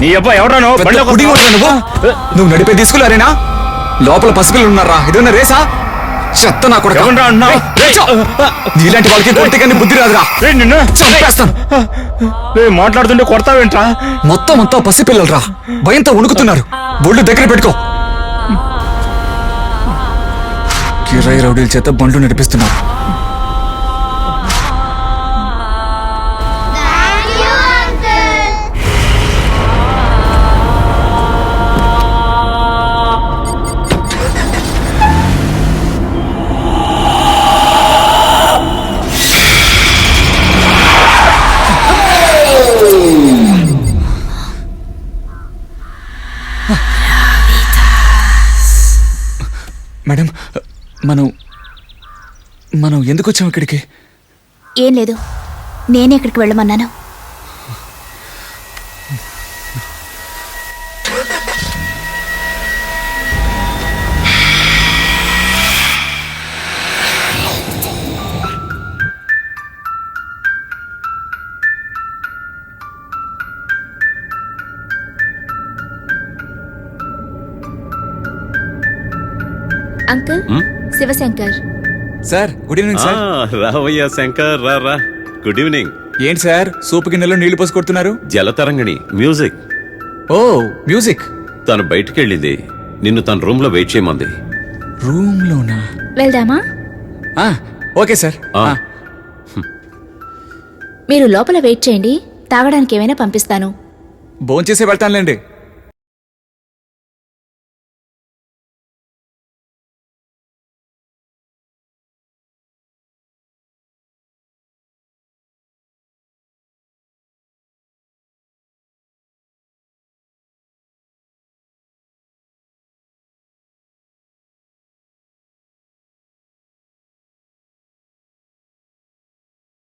నీ అబ్బా ఎవరా నువ్వు? నువ్వు? నువ్వు నడిపే తీసుకులారేనా లోపల పసిపిల్లలు ఉన్నారా? ఇదన్నా రేసా? చెత్త నా కొడుకు? నీలాంటి వాళ్ళకి కొడితే కానీ బుద్ధి రాదురా. చంపేస్తాను. మాట్లాడుతుంటే కొడతావేంట్రా? మొత్తం అంతా పసిపిల్లలు రా భయంతో ఉణుకుతున్నారు బొళ్ళు దగ్గర పెట్టుకో. కిరాయి రౌడీల చేత బండ్లు నడిపిస్తున్నారు. మేడం మనం మనం ఎందుకు వచ్చాం ఇక్కడికి? ఏం లేదు. నేనే ఇక్కడికి వెళ్ళమన్నాను. Uncle Shivashankar. Sir good evening sir రావయ్యా శంకర్ రా రా. గుడ్ ఈవినింగ్ ఏంటి సార్ సూపు గిన్నెలో నీళ్ళు పోసి కొడుతున్నారు? జలతరంగిణి మ్యూజిక్ ఓ మ్యూజిక్ తను బయటికి వెళ్ళింది నిన్ను తన రూమ్లో వెయిట్ చేయమంది. రూమ్ లోనా? వెళ్దామా? ఆ, ఓకే సార్. ఆ. ఆ, మీరు లోపల వెయిట్ చేయండి. తాగడానికి ఏమైనా పంపిస్తాను. భోంచేసే వెళ్తానులేండి.